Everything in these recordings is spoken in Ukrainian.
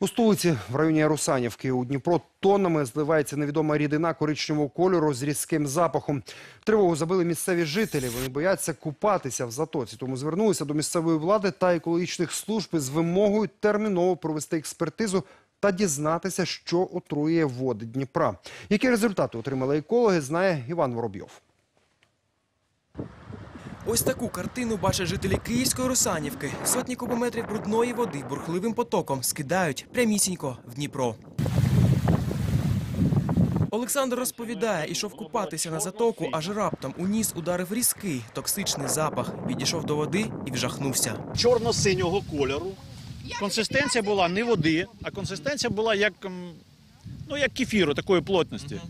У столиці в районі Русанівки у Дніпро тоннами зливається невідома рідина коричневого кольору з різким запахом. Тривогу забили місцеві жителі. Вони бояться купатися в затоці, тому звернулися до місцевої влади та екологічних служб з вимогою терміново провести експертизу та дізнатися, що отруює води Дніпра. Які результати отримали екологи, знає Іван Воробйов. Ось таку картину бачать жителі Київської Русанівки. Сотні кубометрів брудної води бурхливим потоком скидають прямісінько в Дніпро. Олександр розповідає, ішов купатися на затоку, аж раптом у ніс ударив різкий токсичний запах. Підійшов до води і вжахнувся. чорно-синього кольору. Консистенція була не води, а консистенція була як, ну, як кефіру, такої плотності.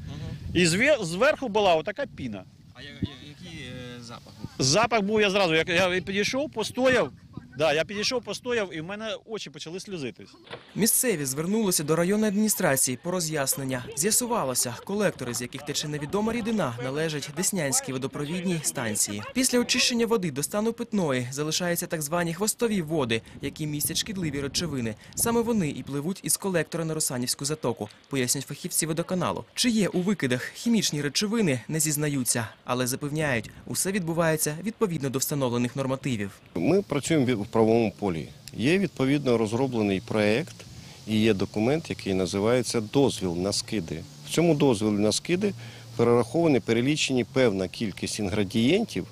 І зверху була отака піна. А який запах? Запах був я зразу, як я підійшов, постояв. Да, я підійшов, постояв, і в мене очі почали сльозитись. Місцеві звернулися до районної адміністрації по роз'яснення. З'ясувалося, колектори, з яких тече невідома рідина, належать Деснянській водопровідній станції. Після очищення води до стану питної залишаються так звані хвостові води, які містять шкідливі речовини. Саме вони і пливуть із колектора на Русанівську затоку, пояснюють фахівці водоканалу. Чи є у викидах хімічні речовини, не зізнаються, але запевняють, усе відбувається відповідно до встановлених нормативів. Ми працюємо в правовому полі. Є відповідно розроблений проект і є документ, який називається дозвіл на скиди. В цьому дозволі на скиди перераховані, перелічені певна кількість інгредієнтів,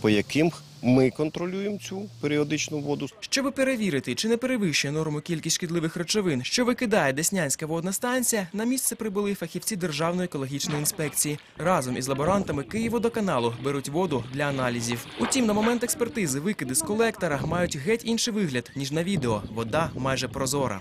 по яким ми контролюємо цю періодичну воду. Щоби перевірити, чи не перевищує норму кількість шкідливих речовин, що викидає Деснянська водна станція, на місце прибули фахівці Державної екологічної інспекції. Разом із лаборантами Київводоканалу беруть воду для аналізів. Утім, на момент експертизи викиди з колектора мають геть інший вигляд, ніж на відео. Вода майже прозора.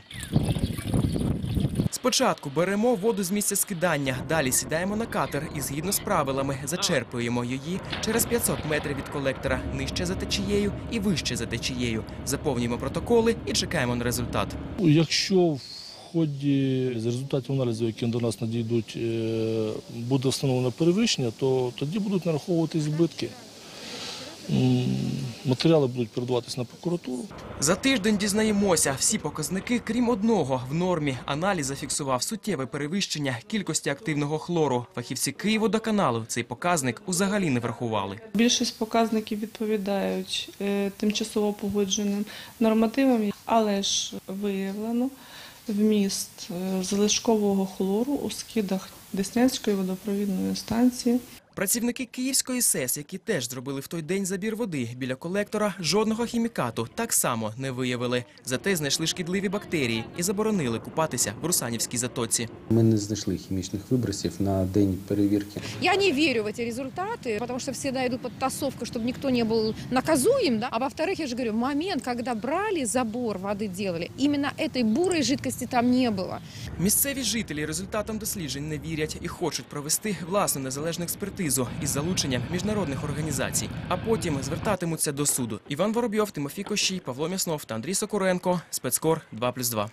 Спочатку беремо воду з місця скидання, далі сідаємо на катер і згідно з правилами зачерпуємо її через 500 метрів від колектора, нижче за течією і вище за течією. Заповнюємо протоколи і чекаємо на результат. Якщо в ході з результатів аналізу, які до нас надійдуть, е, буде встановлено перевищення, то тоді будуть нараховуватись збитки. Матеріали будуть передаватись на прокуратуру. За тиждень дізнаємося, всі показники, крім одного, в нормі. Аналіз зафіксував суттєве перевищення кількості активного хлору. Фахівці Київводоканалу цей показник узагалі не врахували. Більшість показників відповідають е, тимчасово погодженим нормативам, але ж виявлено вміст е, залишкового хлору у скидах Деснянської водопровідної станції. Працівники Київської СЕС, які теж зробили в той день забір води біля колектора, жодного хімікату так само не виявили. Зате знайшли шкідливі бактерії і заборонили купатися в Русанівській затоці. Ми не знайшли хімічних вибросів на день перевірки. Я не верю в эти результаты, потому что всегда идут подтасовка, чтобы никто не был наказуем. Да? А во-вторых, я же говорю, момент, когда брали забор воды делали, именно этой бурой жидкости там не было. Місцеві жителі результатам досліджень не вірять і хочуть провести власну незалежну експертизу із залученням міжнародних організацій, а потім звертатимуться до суду. Іван Воробйов, Тимофій Кощій, Павло Мяснов та Андрій Сокуренко. Спецкор 2+,2.